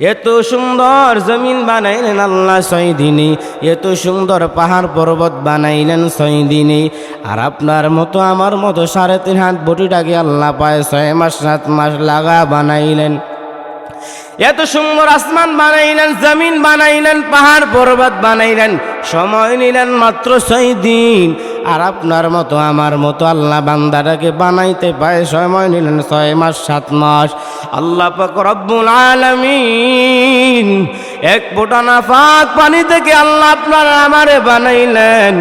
এত সুন্দর জমিন বানাইলেন আল্লাহ ছয় দিনে এত সুন্দর পাহাড় পর্বত বানাইলেন ছয় দিনে আর আপনার মতো, আমার মতো সাড়ে তিন হাত বটিটাকে আল্লাহ পায় ছয় মাস, সাত মাস লাগা বানাইলেন। এত সুন্দর আসমান বানাইলেন, জমিন বানাইলেন, পাহাড় পর্বত বানাইলেন। সময় নিলেন মাত্র ছয় দিন। আর আপনার মতো, আমার মতো আল্লাহ বান্দাটাকে বানাইতে পায়, সময় নিলেন ছয় মাস, সাত মাস। আল্লাহ রব্বুল আলামিন এক ফোঁটা নাফাক পানি থেকে আল্লাহ আপনার আমারে বানাইলেন।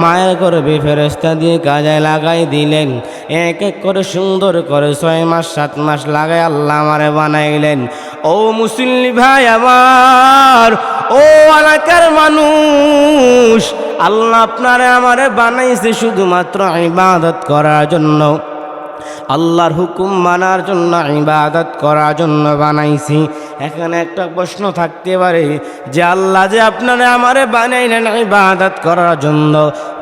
মায়ের করবে ফেরস্তা দিয়ে কাজে লাগাই দিলেন। এক এক করে সুন্দর করে ছয় মাস, সাত মাস লাগাই আল্লাহ আমারে বানাইলেন। ও মুসল্লি ভাই আমার, ও এলাকার মানুষ, আল্লাহ আপনারে আমারে বানাইছে শুধুমাত্র ইবাদত করার জন্য। আল্লাহর হুকুম মানার জন্য, ইবাদত করার জন্য বানাইছি। এখানে একটা প্রশ্ন থাকতে পারে যে আল্লাহ যে আপনারা আমারে বানাইলেন ইবাদত করার জন্য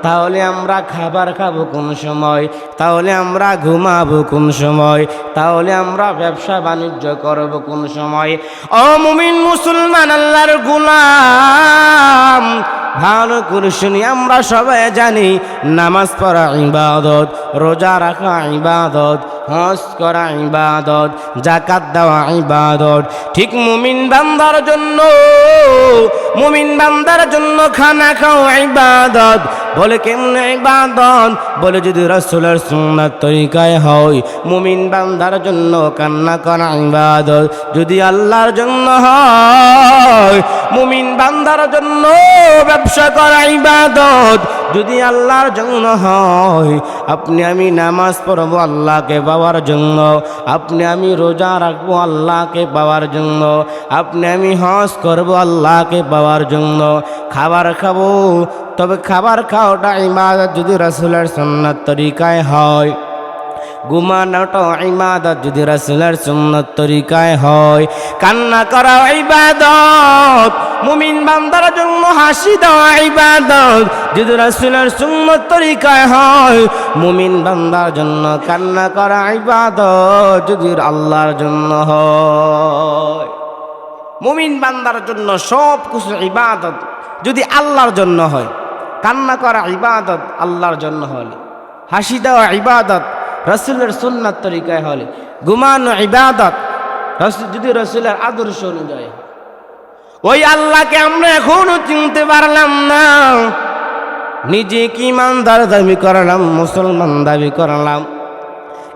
তাহলে আমরা খাবার খাব কোন সময়? তাহলে আমরা ঘুমাবো কোন সময়? তাহলে আমরা ব্যবসা বাণিজ্য করব কোন সময়? ও মুমিন মুসলমান, আল্লাহর গুলাম, ভালো করে শুনি, আমরা সবাই জানি নামাজ পড়া ইবাদত, রোজা রাখা ইবাদত, হজ করা ইবাদত জাকাত দেওয়া ইবাদত। ঠিক মুমিন বান্দার জন্য, মুমিন বান্দার জন্য খানা খাওয়া ইবাদত। কেমনে ইবাদত বলে, যদি রসুলের সুন্নাত তরিকায় হয়, মুমিন বান্দার জন্য কান্না করা ইবাদত। যদি আল্লাহর জন্য হয়, মুমিন বান্দার জন্য ব্যবসা করা ইবাদত। যদি আল্লাহর জন্য হয়, আপনি আমি নামাজ পড়ব আল্লাহকে পাওয়ার জন্য। আপনি আমি রোজা রাখব আল্লাহকে পাওয়ার জন্য। আপনি আমি হজ করব আল্লাহকে পাওয়ার জন্য। খাবার খাব তবে খাবার খাওয়াটা ইবাদত যদি রাসুলের সন্ন্যত তরিকায় হয়। ঘুমানোটা ইবাদত যদি রাসুলের সুন্নত তরিকায় হয়। কান্না করা ইবাদত, মুমিন বান্দার জন্য হাসি দেওয়া ইবাদত যদি রাসুলের সুন্নত তরিকায় হয়। মুমিন বান্দার জন্য কান্না করা ইবাদত যদি আল্লাহর জন্য হয়। মুমিন বান্দার জন্য সব কিছু ইবাদত যদি আল্লাহর জন্য হয়। কান্না করা ইবাদত আল্লাহর জন্য হলে। হাসি দেওয়া ইবাদত রসুলের সুন্নাত তরিকায় হলে। ঘুমানো ইবাদত যদি রসুলের আদর্শ অনুযায়ী ওই আল্লাহকে আমরা এখনও চিনতে পারলাম না। নিজে কি ইমানদার দাবি করলাম, মুসলমান দাবি করলাম।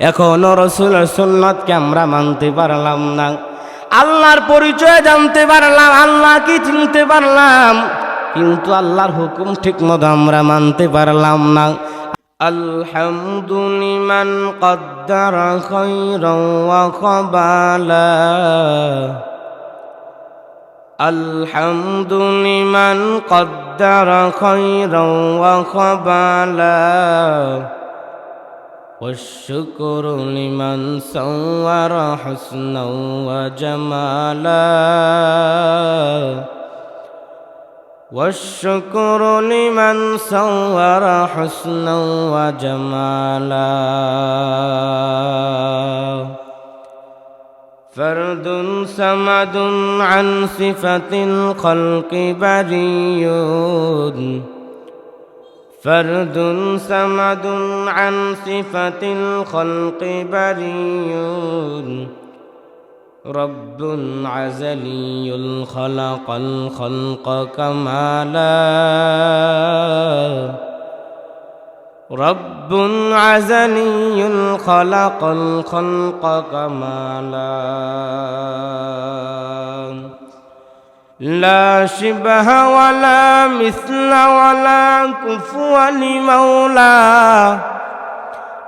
এখনও রসুলের সুন্নাতকে আমরা মানতে পারলাম না। আল্লাহর পরিচয় জানতে পারলাম, আল্লাহকে চিনতে পারলাম। কিন্তু আল্লাহর হুকুম ঠিক মতো আমরা মানতে পারলাম না الحمد لمن قدر خيرا وقبالا الحمد لمن قدر خيرا وقبالا والشكر لمن صور حسنا وجمالا والشكر لمن صور حسنا وجمالا. فرد سمد عن صفة الخلق بري فرد سمد عن صفة الخلق بري رب عزلي الخلق الخلق كمالا رب عزلي الخلق الخلق كمالا لا. شبه ولا مثل ولا كفوا لمولاه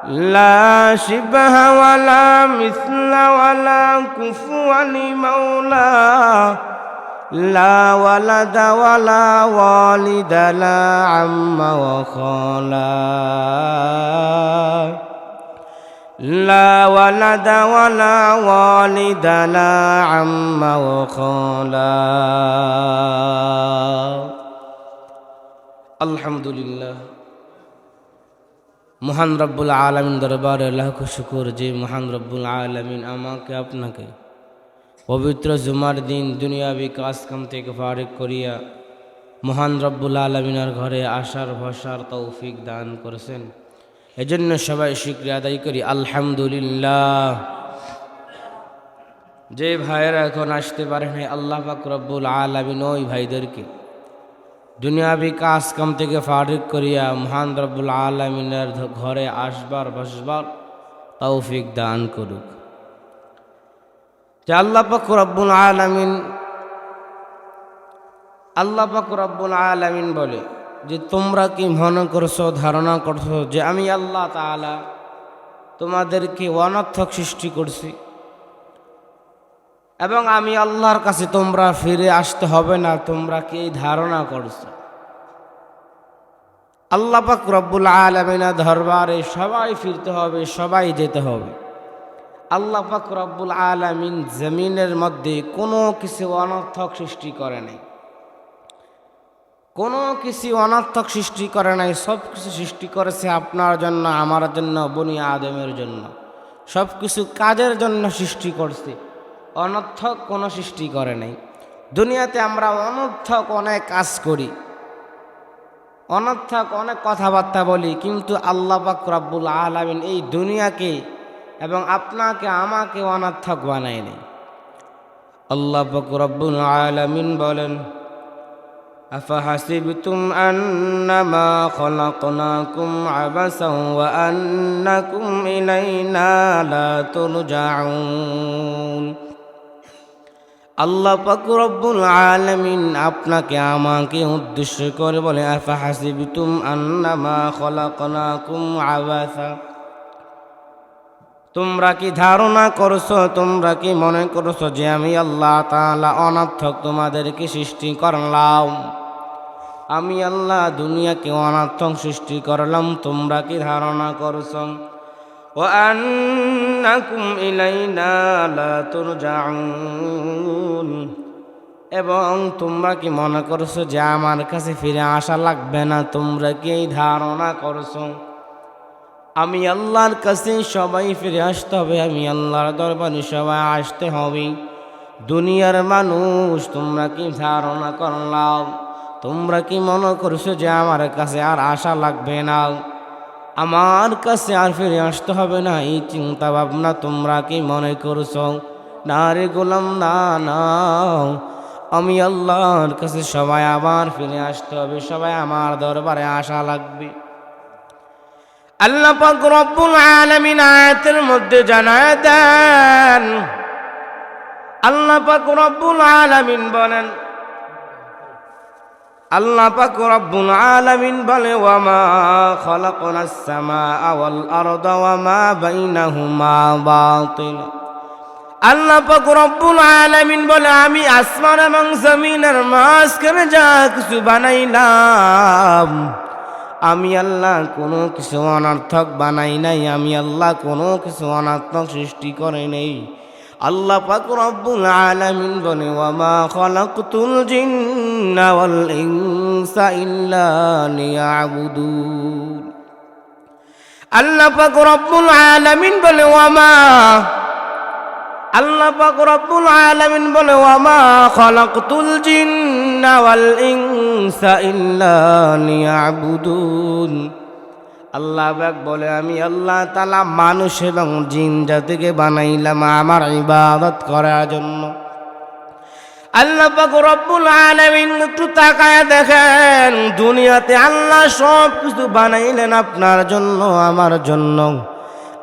لا شبه ولا مثل ولا كفوا لمولاه لا ولد ولا والد لا عم وخالا. لا ولد ولا والد لا عم وخالا. الحمد لله. মহান রব্বুল আলমিন দরবারে লাখ শুকুর যে মহান রব্বুল আলমিন আমাকে আপনাকে পবিত্র জুমার দিন দুনিয়াবি কাজকাম থেকে ফারিক করিয়া মহান রব্বুল আলমিনার ঘরে আসার ভসার তৌফিক দান করেছেন। এজন্য সবাই শুক্রিয়া আদায় করি। আলহামদুলিল্লাহ। যে ভাইয়েরা এখন আসতে পারে আল্লাহ পাক রব্বুল আলমিন ওই ভাইদেরকে দুনিয়াবি কাজ কাম থেকে ফারিক করিয়া মহান রব্বুল আলমিনের ঘরে আসবার, বসবার তৌফিক দান করুক। যে আল্লাহ পাক রব্বুল আলমিন, আল্লাহ পাক রব্বুল আলমিন বলে যে, তোমরা কি মনে করছ, ধারণা করছ যে আমি আল্লাহ তাআলা তোমাদেরকে অনর্থক সৃষ্টি করছি? এবং আমি আল্লাহর কাছে তোমরা ফিরে আসতে হবে না, তোমরা কি ধারণা করছ? আল্লাহ পাক রব্বুল আলমিনা দরবারে সবাই ফিরতে হবে, সবাই যেতে হবে। আল্লাহ পাক রব্বুল আলমিন জমিনের মধ্যে কোনো কিছু অনর্থক সৃষ্টি করে নাই। কোনো কিছু অনর্থক সৃষ্টি করে নাই, সব কিছু সৃষ্টি করেছে আপনার জন্য, আমার জন্য, বনি আদমের জন্য। সব কিছু কাজের জন্য সৃষ্টি করছে। অনর্থক কোনো সৃষ্টি করে নাই দুনিয়াতে আমরা অনর্থক অনেক কাজ করি অনর্থক অনেক কথাবার্তা বলি কিন্তু আল্লাহ পাক রব্বুল আলমিন এই দুনিয়াকে এবং আপনাকে আমাকে অনর্থক বানায় নেই আল্লাহ পাক রব্বুল আলমিন বলেন أفحسبتم أنما خلقناكم عبثا وأنكم إلينا لا ترجعون আল্লাহ পাক রব্বুল আলামিন আপনাকে আমাকে উদ্দেশ্য করে বলে, আফা হাসিবিতুম আন্নামা খলাকনাকুম আবাসা তোমরা কি ধারণা করছ, তোমরা কি মনে করছ যে আমি আল্লাহ তাআলা অনার্থক তোমাদেরকে সৃষ্টি করলাম? আমি আল্লাহ দুনিয়াকে অনার্থক সৃষ্টি করলাম, তোমরা কি ধারণা করছ? ইন্নাকুম ইলাইনা লা তুরজাউন। এবং তোমরা কি মনে করছ যে আমার কাছে ফিরে আসা লাগবে না? তোমরা কি এই ধারণা করছ? আমি আল্লাহর কাছে সবাই ফিরে আসতে হবে, আমি আল্লাহর দরবারে সবাই আসতে হবে। দুনিয়ার মানুষ, তোমরা কি ধারণা করলাম? তোমরা কি মনে করছ যে আমার কাছে আর আশা লাগবে না? আমার কাছে আর ফিরে আসতে হবে না। এই চিন্তা ভাবনা তোমরা কি মনে করছ? না রে গোলাম, না না। আমি আল্লাহর কাছে সবাই আবার ফিরে আসতে হবে, সবাই আমার দরবারে আসা লাগবে। আল্লাহ পাক রব্বুল আলামিন আয়াতের মধ্যে জানায় দেন, আল্লাহ পাক রব্বুল আলামিন বলেন আল্লাহ পাক রব্বুল আলামিন বলে, ওয়ামা খালাকনাস সামাআ ওয়াল আরদা ওয়ামা বাইনাহুমা বাতিল। আল্লাহ পাক রব্বুল আলামিন বলে, আমি আসমান এবং জমিনের মাঝখানে যা কিছু বানাইলাম, আমি আল্লাহ কোনো কিছু অনর্থক বানাই নাই, আমি আল্লাহ কোনো কিছু অনর্থক সৃষ্টি করে নেই। আল্লাহ পাক রব্বুল আলামিন বলে ওয়ামা খালাকতুল জিন্না ওয়াল ইনসা ইল্লা লিয়াবুদুন। আল্লাহ পাক রব্বুল আলামিন বলে, ওয়ামা আল্লাহ পাক রব্বুল আলামিন বলে, ওয়ামা খালাকতুল জিন্না ওয়াল ইনসা ইল্লা লিয়াবুদুন। আল্লাহ বলে, আমি আল্লাহ তালা মানুষ এবং জিন জাতিকে বানাইলাম আমার ইবাদত করার জন্য। আল্লাহ রব্বুল আলামিন একটু তাকায় দেখেন, দুনিয়াতে আল্লাহ সব কিছু বানাইলেন আপনার জন্য, আমার জন্য।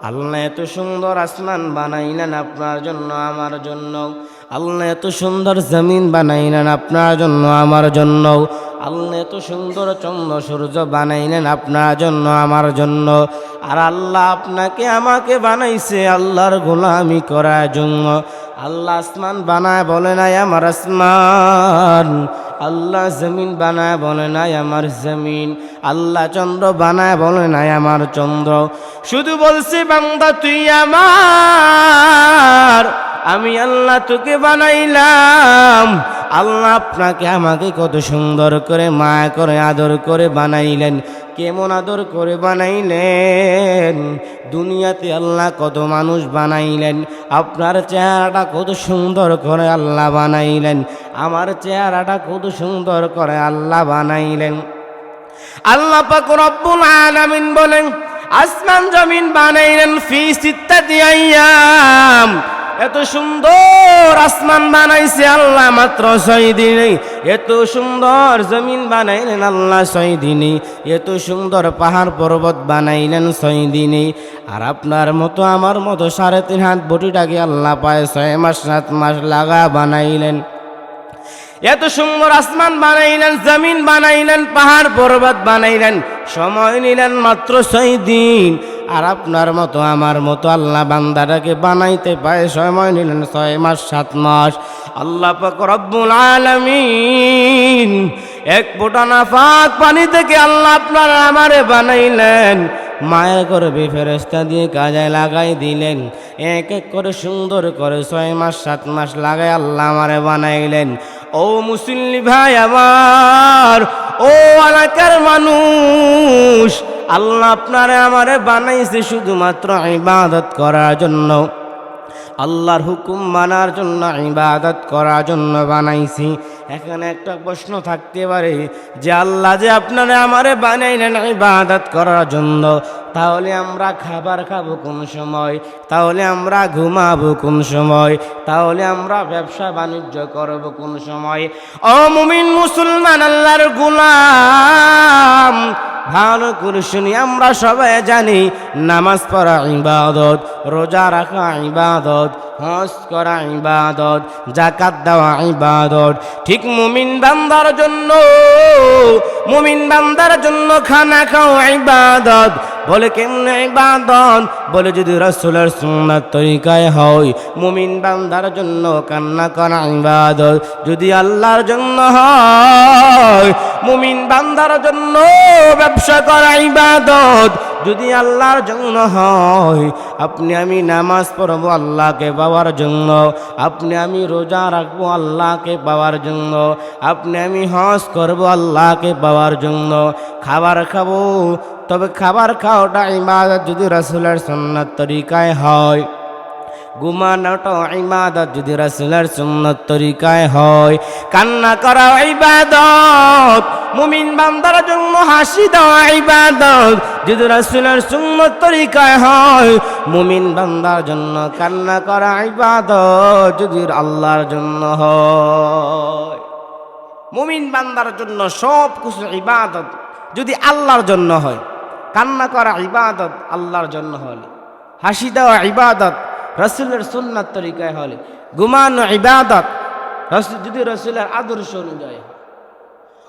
আল্লাহ এত সুন্দর আসমান বানাইলেন আপনার জন্য, আমার জন্য। আল্লাহ এত সুন্দর জমিন বানাই বানাইলেন আপনার জন্য, আমার জন্য। আল্লাহ এত সুন্দর চন্দ্র সূর্য বানাইলেন আপনার জন্য, আমার জন্য। আর আল্লাহ আপনাকে আমাকে বানাইছে আল্লাহর গোলামি করার জন্য। আল্লাহ আসমান বানায় বলে নাই আমার আসমান। আল্লাহ জমিন বানায় বলে নাই আমার জমিন। আল্লাহ চন্দ্র বানায় বলে নাই আমার চন্দ্র। শুধু বলছে, বান্দা, তুই আমার। আমি আল্লাহ তোকে বানাইলাম। আল্লাহ আপনাকে আমাকে কত সুন্দর করে মায়া করে, আদর করে বানাইলেন। কেমন আদর করে বানাইলেন? দুনিয়াতে আল্লাহ কত মানুষ বানাইলেন। আপনার চেহারাটা কত সুন্দর করে আল্লাহ বানাইলেন। আমার চেহারাটা কত সুন্দর করে আল্লাহ বানাইলেন। আল্লাহ পাক রব্বুল আলামিন বলেন, আসমান জমিন বানাইলেন ফি সিত্তাতি আইয়াম। এত সুন্দর আসমান বানাইছে আল্লাহ মাত্র ছয় দিনে। এত সুন্দর জমিন বানাইলেন আল্লাহ ছয় দিনে। এত সুন্দর পাহাড় পর্বত বানাইলেন ছয় দিনে। আর আপনার মতো আমার মতো সাড়ে তিন হাত বটিটাকে আল্লাহ পায় ছয় মাস, সাত মাস লাগা বানাইলেন। এত সুন্দর আসমান বানাইলেন, জমিন বানাইলেন, পাহাড় পর্বত বানাইলেন। সময় নিলেন মাত্র ছয় দিন। আর আপনার মতো, আমার মতো আল্লাহ বান্দাটাকে বানাইতে পায় সময় নিলেন ছয় মাস, সাত মাস। আল্লাহ রব্বুল আলামিন এক ফোঁটা নাফাক পানি থেকে আল্লাহ আপনার আমারে বানাইলেন। মায়ের গর্বে ফেরস্তা দিয়ে কাজে লাগাই দিলেন। এক এক করে সুন্দর করে ছয় মাস, সাত মাস লাগাই আল্লাহ আমারে বানাইলেন। ও মুসল্লি ভাই আমার, ও এলাকার মানুষ আল্লাহ আপনারে আমারে বানাইছে শুধুমাত্র ইবাদত করার জন্য। আল্লাহর হুকুম মানার জন্য, ইবাদত করার জন্য বানাইছি। এখানে একটা প্রশ্ন থাকতে পারে যে, আল্লাহ যে আপনারে আমারে বানাইলেন ইবাদত করার জন্য তাহলে আমরা খাবার খাব কোন সময়? তাহলে আমরা ঘুমাবো কোন সময়? তাহলে আমরা ব্যবসা বাণিজ্য করব কোন সময়? অমুমিন মুসলমান, আল্লাহর গুলাম, ভালো করে শুনি, আমরা সবাই জানি নামাজ পড়া ইবাদত, রোজা রাখা ইবাদত, হজ করা ইবাদত জাকাত দেওয়া ইবাদত। ঠিক মুমিন বান্দার জন্য, মুমিন বান্দার জন্য খানা খাওয়া ইবাদত। বলে কেমনে ইবাদত বলে, যদি রসুলের সুন্নাত তরিকায় হয়, মুমিন বান্দার জন্য কান্না করা ইবাদত। যদি আল্লাহর জন্য হয়, মুমিন বান্দার জন্য ব্যবসা করা ইবাদত। যদি আল্লাহর জন্য হয়, আপনি আমি নামাজ পড়ব আল্লাহকে পাওয়ার জন্য। আপনি আমি রোজা রাখব আল্লাহকে পাওয়ার জন্য। আপনি আমি হজ করব আল্লাহকে পাওয়ার জন্য। খাবার খাব তবে খাবার খাওয়াটা ইবাদত যদি রাসুলের সন্ন্যত তরিকায় হয়। ঘুমানোটা ইবাদত যদি রাসুলের সুন্নত তরিকায় হয়। কান্না করা ইবাদত, মুমিন বান্দার জন্য হাসি দেওয়া ইবাদত যদি রাসুলের সুন্নত তরিকায় হয়। মুমিন বান্দার জন্য কান্না করা ইবাদত যদি আল্লাহর জন্য হয়। মুমিন বান্দার জন্য সব কিছু ইবাদত যদি আল্লাহর জন্য হয়। কান্না করা ইবাদত আল্লাহর জন্য হলে। হাসি দেওয়া ইবাদত রসুলের সুন্নাত তরিকায় হলে। ঘুমানো ইবাদত রসুল যদি রসুলের আদর্শ অনুযায়ী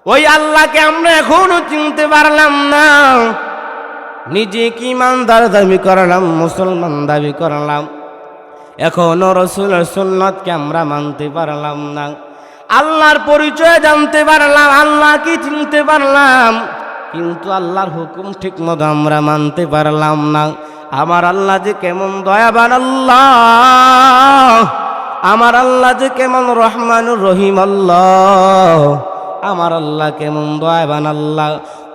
ওই আল্লাহকে আমরা এখনও চিনতে পারলাম না। নিজে কি ইমানদার দাবি করলাম, মুসলমান দাবি করলাম। এখনও রসুলের সুন্নতকে আমরা মানতে পারলাম না। আল্লাহর পরিচয় জানতে পারলাম আল্লাহ কি চিনতে পারলাম। কিন্তু আল্লাহর হুকুম ঠিক মতো আমরা মানতে পারলাম না। আমার আল্লাহ যে কেমন দয়াবান আল্লাহ, আমার আল্লাহ যে কেমন রহমানুর রহিম আল্লাহ, আমার আল্লাহ কেমন দয়াবান আল্লাহ।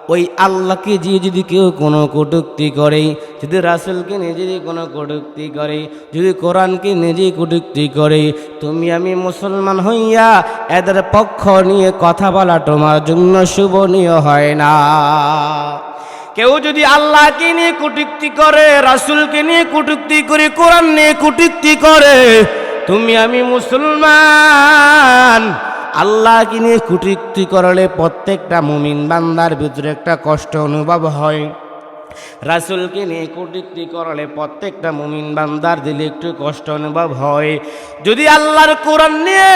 ওই আল্লাহকে যে যদি কেউ কোনো কটুক্তি করে, যদি রাসুলকে নিজে যদি কোনো কটুক্তি করে, যদি কোরআনকে নিজেই কটুক্তি করে, তুমি আমি মুসলমান হইয়া এদের পক্ষ নিয়ে কথা বলা তোমার জন্য শুভনীয় হয় না। কেউ যদি আল্লাহকে নিয়ে কটুক্তি করে, রাসুলকে নিয়ে কটুক্তি করে, কোরআন নিয়ে কটুক্তি করে, তুমি আমি মুসলমান আল্লাহকে নিয়ে কুটিক্তি করলে প্রত্যেকটা মুমিন বান্দার ভিতরে একটা কষ্ট অনুভব হয়। রাসুলকে নিয়ে কুটিক্তি করলে প্রত্যেকটা মুমিন বান্দার দিলে একটু কষ্ট অনুভব হয়। যদি আল্লাহর কোরআন নিয়ে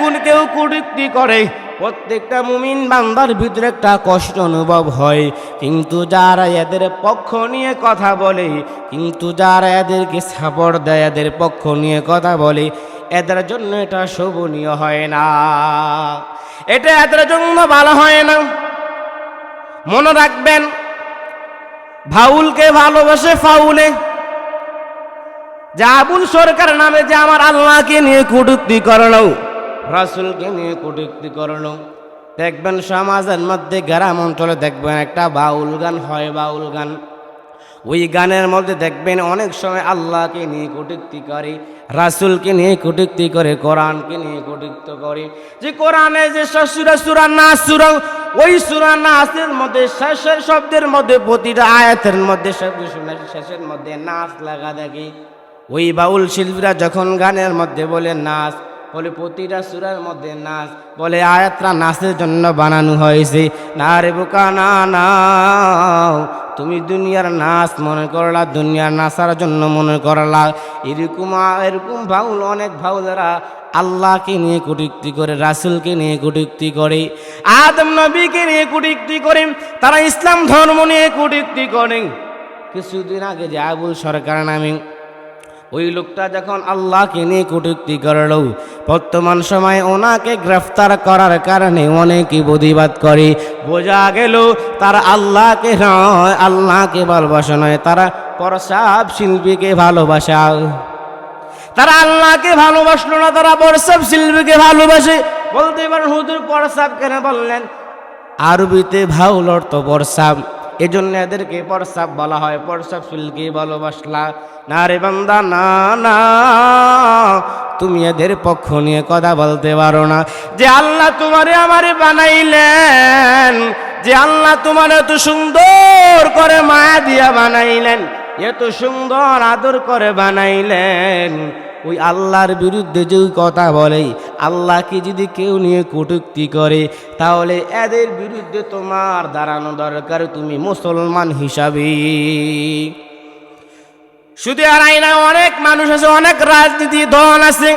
কোন কেউ কুটিক্তি করে, প্রত্যেকটা মুমিন বান্দার ভিতরে একটা কষ্ট অনুভব হয়। কিন্তু যারা এদের পক্ষ নিয়ে কথা বলে, কিন্তু যারা এদেরকে সাপোর্ট দেয়, এদের পক্ষ নিয়ে কথা বলে এদের জন্য এটা শোভনীয় হয় না। এটা এদের জন্য ভালো হয় না। মনে রাখবেন ভাউলকে ভালোবাসে ফাউলে। যে আবুল সরকার নামে যে আমার আল্লাহকে নিয়ে কুটুক্তি করল, রাসুলকে নিয়ে কটুক্তি করল। দেখবেন সমাজের মধ্যে গ্রাম অঞ্চলে দেখবেন একটা বাউল গান হয়, বাউল গান। ওই গানের মধ্যে দেখবেন অনেক সময় আল্লাহকে নিয়ে কটুক্তি করে, রাসুলকে নিয়ে কটুক্তি করে, কোরআনকে নিয়ে কটুক্ত করে। যে কোরআনে যে সুরা সুরা না সুরা, ওই সুরা নাচের মধ্যে, শেষের শব্দের মধ্যে, প্রতিটা আয়াতের মধ্যে শব্দ শুনে শেষের মধ্যে নাচ লাগা দেখি। ওই বাউল শিল্পীরা যখন গানের মধ্যে বলে নাচ বলে প্রতিটা সুরার মধ্যে নাচ, বলে আয়াতরা নাচের জন্য বানানো হয়েছে। না রে বোকা, না না, তুমি দুনিয়ার নাচ মনে করলা, দুনিয়ার নাচার জন্য মনে করলা। এরকম এরকম ভাউল, অনেক ভাউলেরা আল্লাহকে নিয়ে কুটিক্তি করে, রাসুলকে নিয়ে কুটিক্তি করে, আদম নবীকে নিয়ে কুটিক্তি করে, তারা ইসলাম ধর্ম নিয়ে কুটিক্তি করে। কিছুদিন আগে যে আবুল সরকার নামে ওই লোকটা যখন আল্লাহকে নিয়ে কটুক্তি করল, বর্তমান সময় ওনাকে গ্রেফতার করার কারণে অনেকে প্রতিবাদ করে। বোঝা গেল তারা আল্লাহকে নয়, আল্লাহকে ভালোবাসা নয়, তারা প্রসাব শিল্পীকে ভালোবাসা। তারা আল্লাহকে ভালোবাসলো না, তারা প্রসাব শিল্পীকে ভালোবাসে। বলতে পারেন হুজুর, প্রসাব কেন বললেন? আরবিতে ভাউল অর্থ প্রসাব। এজন্য এদেরকে প্রসাব বলা হয়। প্রসাব শিল্পী ভালোবাসলা না রে বান্দা, না না, তুমি এদের পক্ষ নিয়ে কথা বলতে পারো না। যে আল্লাহ তোমারে আমারে বানাইলেন, যে আল্লাহ তোমার এত সুন্দর করে মায়া দিয়া বানাইলেন, এত সুন্দর আদর করে বানাইলেন ওই আল্লাহর বিরুদ্ধে যে কথা বলে, আল্লাহকে যদি কেউ নিয়ে কটুক্তি করে, তাহলে এদের বিরুদ্ধে তোমার দাঁড়ানো দরকার তুমি মুসলমান হিসাবে। শুধু আর না, অনেক মানুষ আছে, অনেক রাজনীতি দল আছে।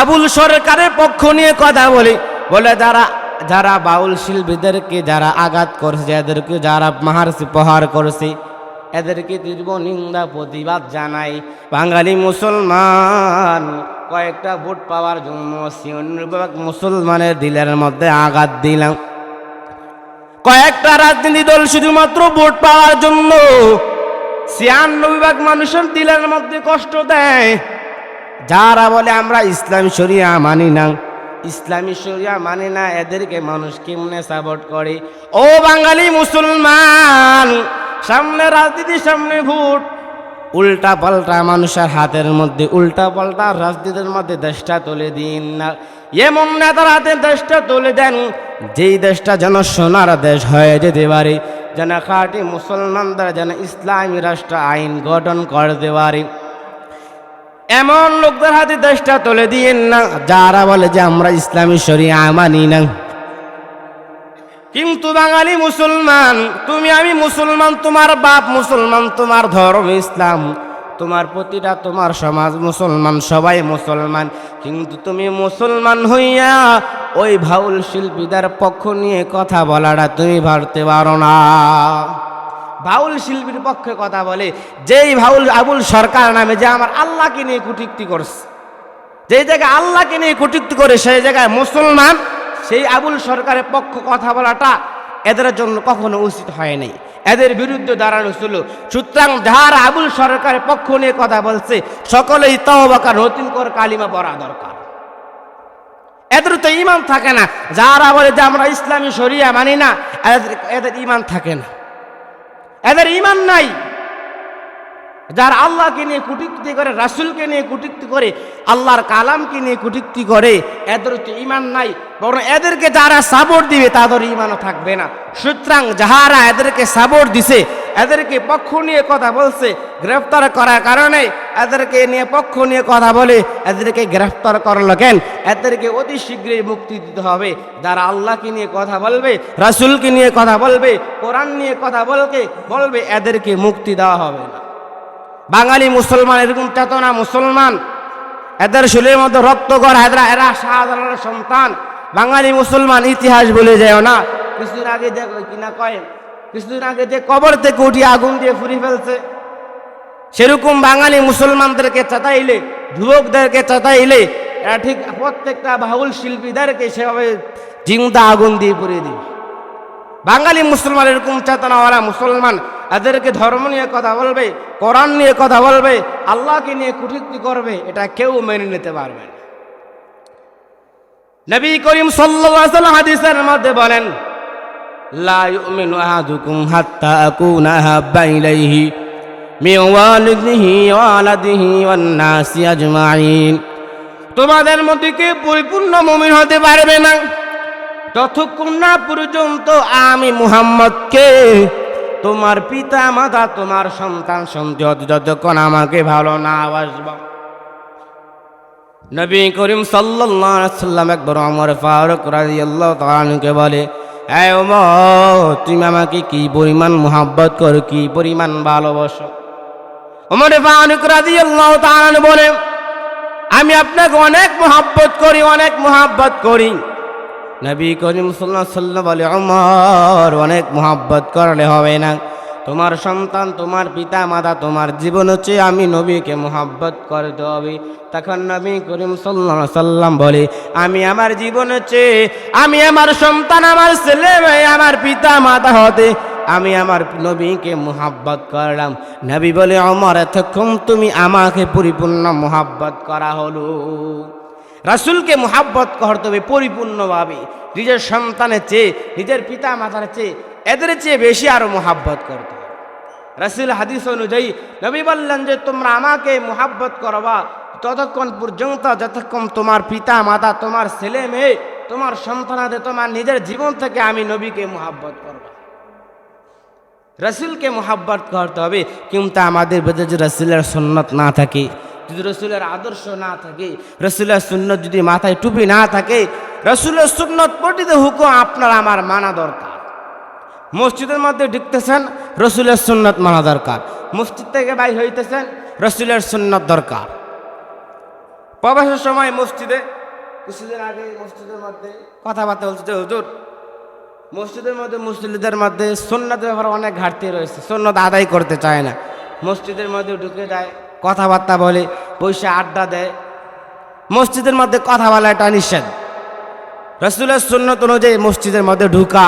আবুল সরকারের পক্ষ নিয়ে কথা বলে বলে যারা যারা বাউল শিল্পীদেরকে যারা আঘাত করছে, এদেরকে যারা মাহারসি প্রহার করছে এদেরকে দীর্ঘ নিন্দা, প্রতিবাদ জানাই। বাঙালি মুসলমান, কয়েকটা ভোট পাওয়ার জন্য মুসলমানের দিলের মধ্যে আঘাত দিলাম। কয়েকটা রাজনীতি দল শুধুমাত্র ভোট পাওয়ার জন্য ছিয়ানব্বই ভাগ মানুষের দিলের মধ্যে কষ্ট দেয়। যারা বলে, আমরা ইসলাম শরিয়া মানি না। ইসলামী শরিয়া মানে না, এদেরকে মানুষ কেমনে সাপোর্ট করে? ও বাঙালি মুসলমান সামনে রাজনীতি, সামনে ভোট। উল্টা পাল্টা মানুষের হাতের মধ্যে, উল্টা পাল্টা রাজনীতির মধ্যে দেশটা তুলে দিন না। এমন নেতার হাতে দেশটা তুলে দেন, যেই দেশটা যেন সোনার দেশ হয়ে যেতে পারে, যেন খাঁটি মুসলমানদের যেন ইসলামী রাষ্ট্র আইন গঠন করতে পারে। এমন লোকদের হাতে দেশটা তুলে দিয়েন না, যারা বলে যে আমরা ইসলামী শরিয়া মানি না। কিন্তু বাঙালি মুসলমান, তুমি আমি মুসলমান, তোমার বাপ মুসলমান, তোমার ধর্ম ইসলাম, তোমার প্রতিটা তোমার সমাজ মুসলমান, সবাই মুসলমান। কিন্তু তুমি মুসলমান হইয়া ওই ভাউল শিল্পীদের পক্ষ নিয়ে কথা বলাটা তুমি ভাবতে পারো না। বাউল শিল্পীর পক্ষে কথা বলে, যেই ভাউল আবুল সরকার নামে যে আমার আল্লাহকে নিয়ে কুটিক্তি করছে, যেই জায়গায় আল্লাহকে নিয়ে কুটিক্তি করে, সেই জায়গায় মুসলমান সেই আবুল সরকারের পক্ষ কথা বলাটা এদের জন্য কখনো উচিত হয় নাই। এদের বিরুদ্ধে দাঁড়ানো ছিল। সুতরাং যারা আবুল সরকারের পক্ষ নিয়ে কথা বলছে, সকলেই তহবাকা নতুন করে, কালিমা পড়া দরকার। এদের তো ইমান থাকে না। যারা বলে যে আমরা ইসলামী শরিয়া মানি না, এদের এদের ইমান থাকে না। এদের ইমান নাই। যারা আল্লাহকে নিয়ে কুটিক্তি করে, রাসুলকে নিয়ে কুটিক্তি করে, আল্লাহর কালামকে নিয়ে কুটিক্তি করে, এদের তো ইমান নাই, বরং এদেরকে যারা সাপোর্ট দিবে তাদের ইমানও থাকবে না। সুতরাং যাহারা এদেরকে সাপোর্ট দিছে, এদেরকে পক্ষ নিয়ে কথা বলছে, গ্রেফতার করার কারণে এদেরকে নিয়ে পক্ষ নিয়ে কথা বলে, এদেরকে গ্রেফতার করল কেন? এদেরকে অতি শীঘ্রই মুক্তি দিতে হবে। যারা আল্লাহকে নিয়ে কথা বলবে, রাসুলকে নিয়ে কথা বলবে, কোরআন নিয়ে কথা বলবে বলবে এদেরকে মুক্তি দেওয়া হবে না। বাঙালি মুসলমান, এরকম চেতনা মুসলমান, এদের শরীরের মধ্যে রক্ত কর এরা শাহজালালের সন্তান। বাঙালি মুসলমান ইতিহাস বলে যায় না। কিছুদিন আগে যে কিনা কয়, কিছুদিন আগে যে কবর থেকে উঠিয়ে আগুন দিয়ে ফুরি ফেলছে, সেরকম বাঙালি মুসলমানদেরকে চাতাইলে, যুবকদেরকে চাতাইলে, এরা ঠিক প্রত্যেকটা বাহুল শিল্পীদেরকে সেভাবে জিন্দা আগুন দিয়ে পুড়িয়ে দিবে। বাঙালি মুসলমান এরকম চেতনাওয়ালা মুসলমান, এদেরকে ধর্ম নিয়ে কথা বলবে, কোরআন নিয়ে কথা বলবে, আল্লাহকে নিয়ে কুটিক্তি করবে, এটা কেউ মেনে নিতে পারবে নবী করিম আলাইহি হাদিসের মধ্যে বলেন, লা ইউমিনু আহাদুকুম হাত্তা আকুনা হাব্বা ইলাইহি মিন ওয়ালিদিহি ওয়া ওয়ালাদিহি ওয়ান তোমাদের মধ্যে কেউ পরিপূর্ণ মুমিন হতে পারবে না? ততক্ষণ না পর্যন্ত আমি মুহাম্মদকে, তোমার পিতা মাতা, তোমার সন্তান সন্ততি যতক্ষণ আমাকে ভালো না বাসব। নবী করিম সাল্লাম একবার ওমর ফারুক রাদিয়াল্লাহু তাআলাকে বলে তুমি আমাকে কি পরিমাণ মোহাব্বত করো, কি পরিমাণ ভালোবাসো? ওমর ফারুক তাআলা বলে, আমি আপনাকে অনেক মোহাব্বত করি, অনেক মোহাব্বত করি। নবী করিম সাল্লাহ সাল্লাম বলে অমর অনেক মোহাব্বত করলে হবে না। তোমার সন্তান, তোমার পিতা, মাতা, তোমার জীবন হচ্ছে আমি নবীকে মোহাব্বত করতে হবে। তখন নবী করিম সাল্লাহ সাল্লাম বলে, আমি আমার জীবন হচ্ছে আমি আমার সন্তান, আমার ছেলে আমার পিতা, মাতা হতে আমি আমার নবীকে মোহাব্বত করলাম। নবী বলে অমর এতক্ষণ তুমি আমাকে পরিপূর্ণ মোহাব্বত করা হলো। রাসুলকে মোহাব্বত করতে হবে পরিপূর্ণভাবে। নিজের সন্তানের চেয়ে, নিজের পিতা মাতার চেয়ে, এদের চেয়ে বেশি আরও মোহাব্বত করতে হবে। রাসুল হাদিস অনুযায়ী, নবী বললেন যে, তোমরা আমাকে মোহাব্বত করবা ততক্ষণ পর্যন্ত যতক্ষণ তোমার পিতা মাতা তোমার ছেলে মেয়ে, তোমার সন্তানাদের তোমার নিজের জীবন থেকে আমি নবীকে মোহাব্বত করবা। রসুলকে মোহাব্বত করতে হবে, কিন্তু আমাদের ভেতরে যদি রসুলের সন্ন্যত না থাকে যদি রসুলের আদর্শ না থাকে, রসুলের সুন্নত যদি মাথায় টুপি না থাকে, রসুলের সুন্নত পঠিত হুকুম আপনার, আমার মানা দরকার। মসজিদের মধ্যে ঢুকতেছেন, রসুলের সুন্নত মানা দরকার। মসজিদ থেকে বাইর হইতেছেন, রসুলের সুন্নত দরকার। প্রবাসের সময় মসজিদে, কিছুদিন আগে মসজিদের মধ্যে কথাবার্তা বলছে যে, হুজুর, মসজিদের মধ্যে মুসলিমদের মধ্যে সুন্নতের ব্যাপারে অনেক ঘাটতি রয়েছে, সুন্নত আদায় করতে চায় না। মসজিদের মধ্যে ঢুকে যায় কথাবার্তা বলে পয়সা আড্ডা দেয়। মসজিদের মধ্যে কথা বলা এটা নিষেধ। রসুলের সুন্নত অনুযায়ী মসজিদের মধ্যে ঢুকা,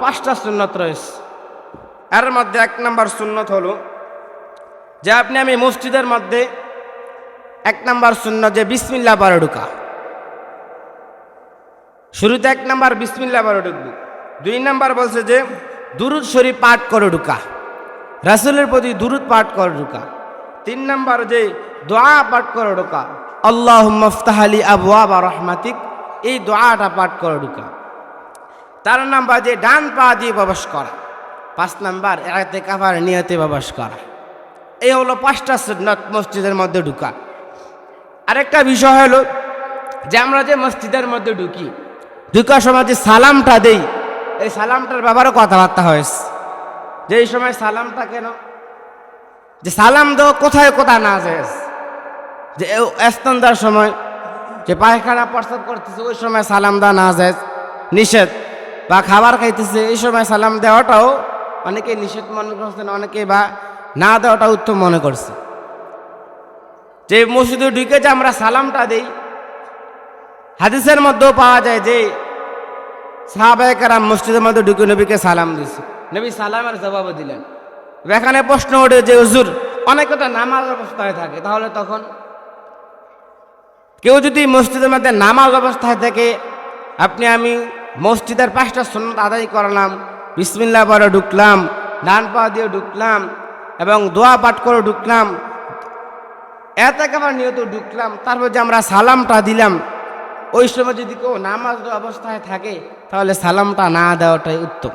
পাঁচটা সুন্নত রয়েছে। এর মধ্যে এক নম্বর সুন্নত হলো যে আপনি আমি মসজিদের মধ্যে এক নম্বর সুন্নত যে বিসমিল্লা পরে ঢুকা। শুরুতে এক নাম্বার বিসমিল্লা পরে ঢুকবো। দুই নাম্বার বলছে যে দুরুদ শরীফ পাঠ করে ঢুকা। রাসুলের প্রতি দুরুদ পাঠ করে ঢুকা। তিন নাম্বার যে দোয়া পাঠ করে ঢুকা। আল্লাহ মফতাহালি আবুয়া বা রহমাতিক, এই দোয়াটা পাঠ করে ঢুকা। তার নাম্বার যে ডান পা দিয়ে প্রবেশ করা। পাঁচ নাম্বার এতে কাবার নিয়তে প্রবেশ করা। এই হলো পাঁচটা সুন্নত মসজিদের মধ্যে ঢুকা। আরেকটা বিষয় হলো যে আমরা যে মসজিদের মধ্যে ঢুকি, ঢুকার সময় যে সালামটা দেই, এই সালামটার ব্যাপারে কথাবার্তা হয়েছে। যে সময় সালামটা কেন যে সালাম দেওয়া কোথায় কোথায় না যায় যে দেওয়ার সময় যে পায়খানা প্রস্তাব করতেছে, ওই সময় সালাম দেওয়া না যায় নিষেধ। বা খাবার খাইতেছে, এই সময় সালাম দেওয়াটাও অনেকে নিষেধ মনে করছেন অনেকে বা না দেওয়াটা উত্তম মনে করছে। যে মসজিদে ঢুকে যে আমরা সালামটা দেই, হাদিসের মধ্যেও পাওয়া যায় যে সাহাবাহাম মসজিদের মধ্যে ঢুকে নবীকে সালাম দিছে নবী সালামের জবাব দিলেন। এখানে প্রশ্ন ওঠে যে, হুজুর, অনেকে তো নামাজ অবস্থায় থাকে, তাহলে তখন কেউ যদি মসজিদের মধ্যে নামাজ অবস্থায় থাকে, আপনি আমি মসজিদের পাঁচটা সন্ন্যত আদায় করলাম বিসমিল্লা পরে ঢুকলাম, ডান পা দিয়ে ঢুকলাম এবং দোয়া পাঠ করে ঢুকলাম, এত একেবারে নিয়ত ঢুকলাম, তারপর যে আমরা সালামটা দিলাম, ওই সময় যদি কেউ নামাজ অবস্থায় থাকে, তাহলে সালামটা না দেওয়াটাই উত্তম।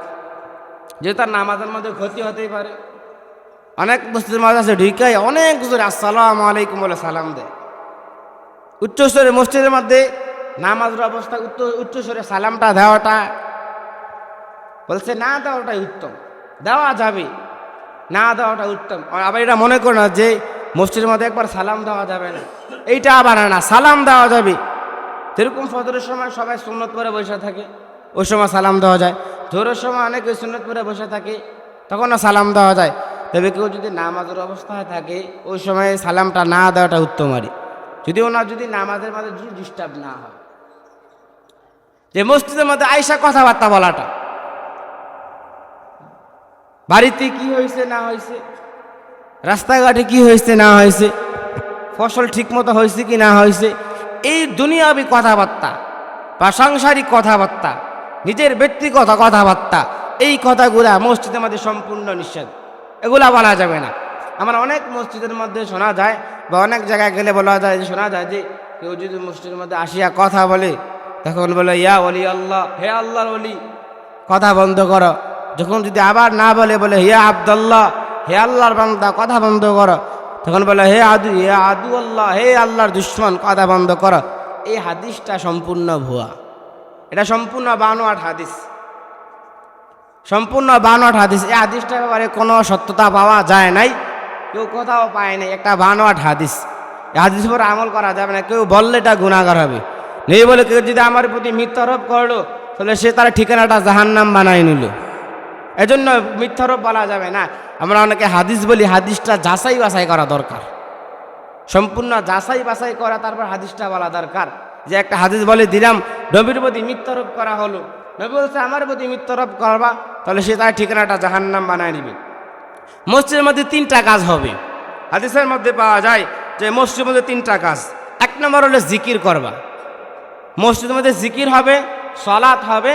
যে তার নামাজের মধ্যে ক্ষতি হতেই পারে। অনেক মসজিদের মাঝে আছে ঢুকাই অনেক জোরে আসসালাম আলাইকুম বলে সালাম দেয়। উচ্চস্বরে মসজিদের মধ্যে নামাজের অবস্থা, উচ্চ, উচ্চস্বরে সালামটা, দেওয়াটা। বলছে, না দেওয়াটাই উত্তম। দেওয়া যাবে। না দেওয়াটা উত্তম। আবার এটা মনে করো না যে মসজিদের মধ্যে একবার সালাম দেওয়া যাবে না। এইটা আবার না সালাম দেওয়া যাবে। যেরকম ফজরের সময় সবাই সুন্নত পরে বসে থাকে, ওই সময় সালাম দেওয়া যায়। জোরের সময় অনেকে সুন্নত পরে বসে থাকে, তখনও সালাম দেওয়া যায়। তবে কেউ যদি নামাজের অবস্থায় থাকে, ওই সময় সালামটা না দেওয়াটা উত্তম আর যদি ওনার যদি নামাজের মাঝে যদি ডিস্টার্ব না হয়। যে মসজিদের মধ্যে আইসা কথাবার্তা বলাটা। বাড়িতে কি হয়েছে, না হয়েছে? রাস্তাঘাটে কি হয়েছে, না হয়েছে? ফসল ঠিক মতো হয়েছে কি না হয়েছে? এই দুনিয়াবি কথাবার্তা বা সাংসারিক কথাবার্তা, নিজের ব্যক্তিগত কথাবার্তা, এই কথাগুলা মসজিদের মধ্যে সম্পূর্ণ নিষেধ। এগুলা বলা যাবে না। আমার অনেক মসজিদের মধ্যে শোনা যায় বা অনেক জায়গায় গেলে বলা যায় যে, শোনা যায় যে, কেউ যদি মসজিদের মধ্যে আসিয়া কথা বলে, তখন বলে, ইয়া অলি আল্লাহ, হে আল্লাহর অলি কথা বন্ধ করো। যখন যদি আবার না বলে বলে, হে আবদুল্লাহ, হে আল্লাহর বান্দা, কথা বন্ধ করো। তখন বলে, হে আদু হে আদু আল্লাহ, হে আল্লাহর দুশ্মন, কথা বন্ধ করো। এই হাদিসটা সম্পূর্ণ ভুয়া। এটা সম্পূর্ণ বানোয়াট হাদিস। সম্পূর্ণ বানোয়াট হাদিস। এই হাদিসটার ব্যাপারে কোনো সত্যতা পাওয়া যায় নাই। কেউ কোথাও পায় নাই। একটা বানোয়াট হাদিস। এই হাদিস উপর আমল করা যাবে না। কেউ বললে এটা গুণাগার হবে। নেই বলে কেউ যদি আমার প্রতি মিথ্যারোপ করল, তাহলে সে তার ঠিকানাটা জাহান্নাম বানাই নিল। এজন্য মিথ্যারোপ বলা যাবে না। আমরা অনেকে হাদিস বলি, হাদিসটা যাচাই বাছাই করা দরকার। সম্পূর্ণ যাচাই বাছাই করা, তারপর হাদিসটা বলা দরকার। যে একটা হাদিস বলে দিলাম, নবীর প্রতি মিথ্যারোপ করা হলো। নবী বলছে, আমার প্রতি মিথ্যারোপ করবা। তাহলে সে তার ঠিকানাটা জাহান্নাম বানায় নিবে। মসজিদের মধ্যে তিনটা কাজ হবে। হাদিসের মধ্যে পাওয়া যায় যে মসজিদের মধ্যে তিনটা কাজ। এক নম্বর হলো জিকির করবা। মসজিদের মধ্যে জিকির হবে সলাৎ হবে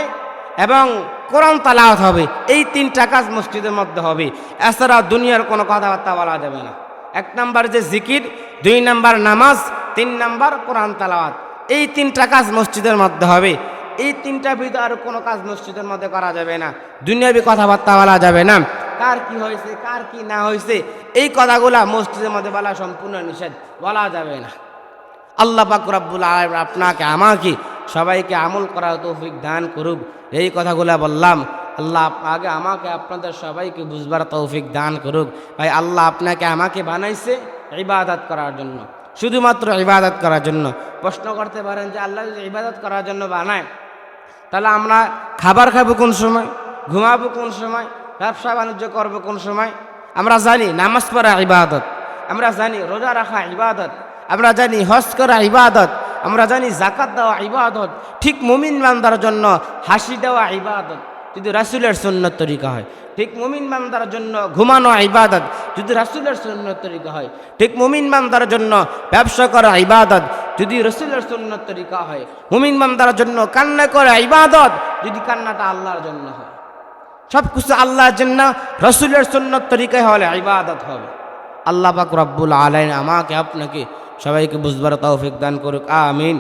এবং কোরআন তালাওয়াত হবে। এই তিনটা কাজ মসজিদের মধ্যে হবে। এছাড়া দুনিয়ার কোনো কথাবার্তা বলা যাবে না। এক নাম্বার যে জিকির দুই নাম্বার নামাজ তিন নাম্বার কোরআন তালাওয়াত। এই তিনটা কাজ মসজিদের মধ্যে হবে। এই তিনটা ভিতরে আর কোনো কাজ মসজিদের মধ্যে করা যাবে না। দুনিয়াবি কথাবার্তা বলা যাবে না। কার কি হয়েছে, কার কি না হয়েছে, এই কথাগুলা মসজিদের মধ্যে বলা সম্পূর্ণ নিষেধ, বলা যাবে না। আল্লাহ পাক রব্বুল আলামিন আপনাকে, আমাকে, সবাইকে আমল করার তৌফিক দান করুক। এই কথাগুলো বললাম, আল্লাহ আগে আমাকে, আপনাদের সবাইকে বুঝবার তৌফিক দান করুক। ভাই, আল্লাহ আপনাকে আমাকে বানাইছে ইবাদত করার জন্য, শুধুমাত্র ইবাদত করার জন্য। প্রশ্ন করতে পারেন যে আল্লাহ ইবাদত করার জন্য বানায় তাহলে আমরা খাবার খাব কোন সময়? ঘুমাবো কোন সময়? ব্যবসা বাণিজ্য করব কোন সময়? আমরা জানি নামাজ পড়া ইবাদত। আমরা জানি রোজা রাখা ইবাদত। আমরা জানি হজ করা ইবাদত। আমরা জানি জাকাত দেওয়া ইবাদত। ঠিক মুমিন বান্দার জন্য হাসি দেওয়া ইবাদত। যদি রাসুলের সুন্নত তরিকা হয়। ঠিক মুমিন বান্দার জন্য ঘুমানো ইবাদত যদি রাসুলের সুন্নত তরিকা হয়, ঠিক মুমিন বান্দার জন্য ব্যবসা করা ইবাদত যদি রসুলের সুন্নত তরিকা হয়, মুমিন বান্দার জন্য কান্না করা ইবাদত যদি কান্নাটা আল্লাহর জন্য হয়। সব কিছু আল্লাহর জন্য, রসুলের সুন্নত তরিকায় হলে ইবাদত হবে। আল্লাহ পাক রব্বুল আলাইন আমাকে, আপনাকে সবাইকে বুঝবার তৌফিক দান করুক, আমিন।